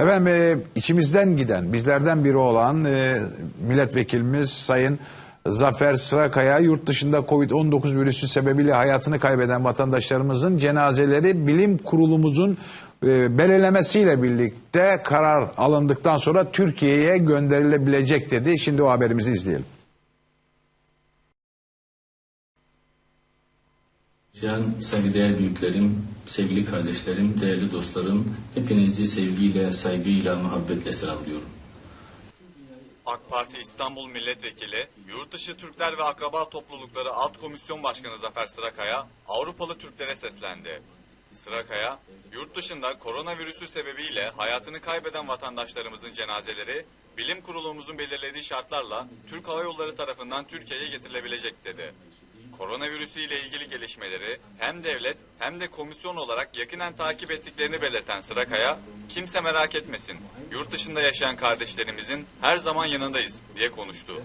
Efendim e, içimizden giden, bizlerden biri olan e, milletvekilimiz Sayın Zafer Sırakaya yurt dışında Covid-19 virüsü sebebiyle hayatını kaybeden vatandaşlarımızın cenazeleri bilim kurulumuzun e, belirlemesiyle birlikte karar alındıktan sonra Türkiye'ye gönderilebilecek dedi. Şimdi o haberimizi izleyelim. Can saygıdeğer büyüklerim, sevgili kardeşlerim, değerli dostlarım, hepinizi sevgiyle, saygıyla, muhabbetle selamlıyorum. AK Parti İstanbul Milletvekili, Yurtdışı Türkler ve Akraba Toplulukları Alt Komisyon Başkanı Zafer Sırakaya, Avrupalı Türklere seslendi. Sırakaya, yurt dışında koronavirüsü sebebiyle hayatını kaybeden vatandaşlarımızın cenazeleri, bilim kurulumuzun belirlediği şartlarla Türk Hava Yolları tarafından Türkiye'ye getirilebilecek dedi. Koronavirüsü ile ilgili gelişmeleri hem devlet hem de komisyon olarak yakinen takip ettiklerini belirten Sırakaya, kimse merak etmesin, yurt dışında yaşayan kardeşlerimizin her zaman yanındayız diye konuştu.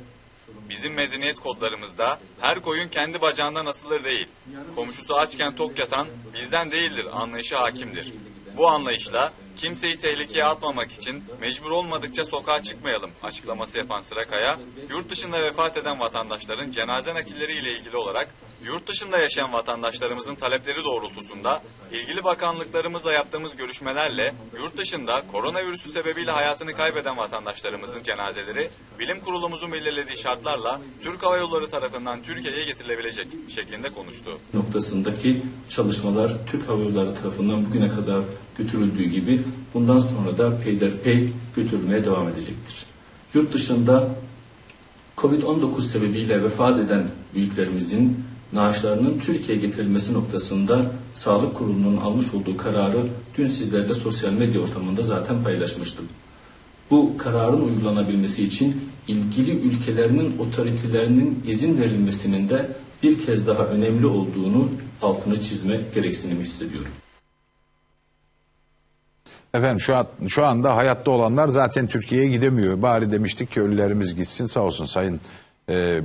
Bizim medeniyet kodlarımızda her koyun kendi bacağından asılır değil. Komşusu açken tok yatan bizden değildir anlayışı hakimdir. Bu anlayışla kimseyi tehlikeye atmamak için mecbur olmadıkça sokağa çıkmayalım açıklaması yapan Sırakaya, yurt dışında vefat eden vatandaşların cenaze nakilleri ile ilgili olarak yurt dışında yaşayan vatandaşlarımızın talepleri doğrultusunda ilgili bakanlıklarımızla yaptığımız görüşmelerle yurt dışında koronavirüsü sebebiyle hayatını kaybeden vatandaşlarımızın cenazeleri bilim kurulumuzun belirlediği şartlarla Türk Hava Yolları tarafından Türkiye'ye getirilebilecek şeklinde konuştu. Noktasındaki çalışmalar Türk Hava Yolları tarafından bugüne kadar götürüldüğü gibi bundan sonra da peyderpey götürülmeye devam edecektir. Yurt dışında Covid-19 sebebiyle vefat eden büyüklerimizin naaşlarının Türkiye'ye getirilmesi noktasında Sağlık Kurulu'nun almış olduğu kararı dün sizlerle sosyal medya ortamında zaten paylaşmıştım. Bu kararın uygulanabilmesi için ilgili ülkelerinin otoritelerinin izin verilmesinin de bir kez daha önemli olduğunu altını çizme gereksinimi hissediyorum. Efendim şu, an, şu anda hayatta olanlar zaten Türkiye'ye gidemiyor. Bari demiştik ki ölülerimiz gitsin sağ olsun sayın e,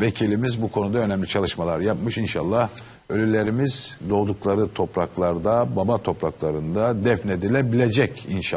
vekilimiz bu konuda önemli çalışmalar yapmış. İnşallah ölülerimiz doğdukları topraklarda, baba topraklarında defnedilebilecek inşallah.